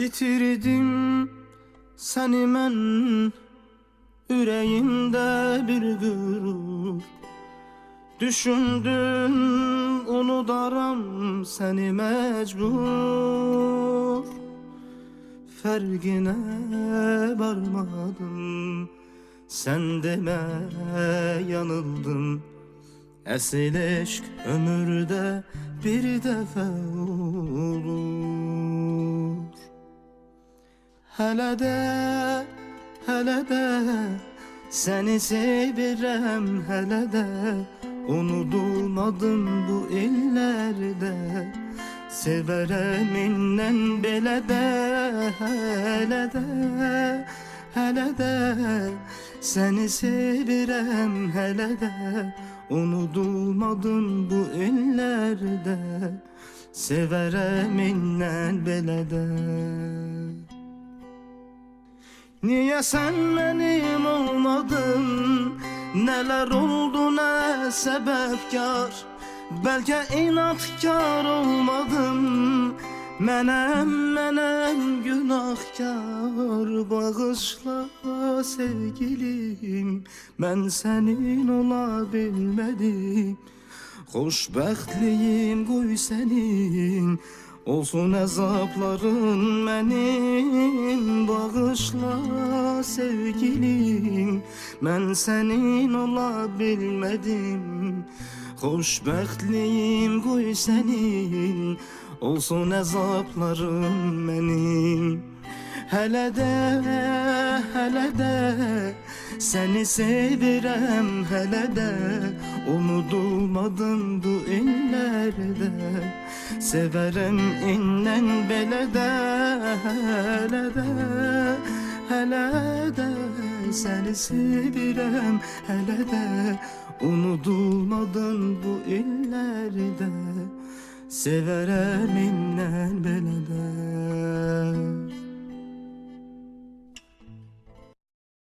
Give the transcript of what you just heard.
Bitirdim səni mən Ürəyimdə bir qürur Düşündüm unudaram səni məcbur Fərqinə varmadım Sən demə yanıldım. Əsl eşq ömürdə bir dəfə olur Hələ də, hələ də Səni sevirəm hələ də Unudulmadım bu illərdə Sevərəm indən belə də Hələ də, hələ də Səni sevirəm hələ də Unudulmadım bu illərdə Sevərəm indən belə də Niye sen benim olmadın? Neler oldu ne sebepkar Belki inatkar olmadım. Menem menem günahkar Bağışla sevgilim. Ben senin olabilmedim. Xoşbəxtliyim qoy sənin Olsun əzabların mənim Bağışla sevgilim. Mən sənin ola bilmədim Xoşbəxtliyim qoy sənin Olsun əzabların mənim Hələ də, hələ də Səni sevirəm hələ də Unudulmadım bu illərdə Sevərəm indən belə də Hələ də, hələ də Səni sevirəm hələ də Unudulmadım bu illərdə Sevərəm indən belə də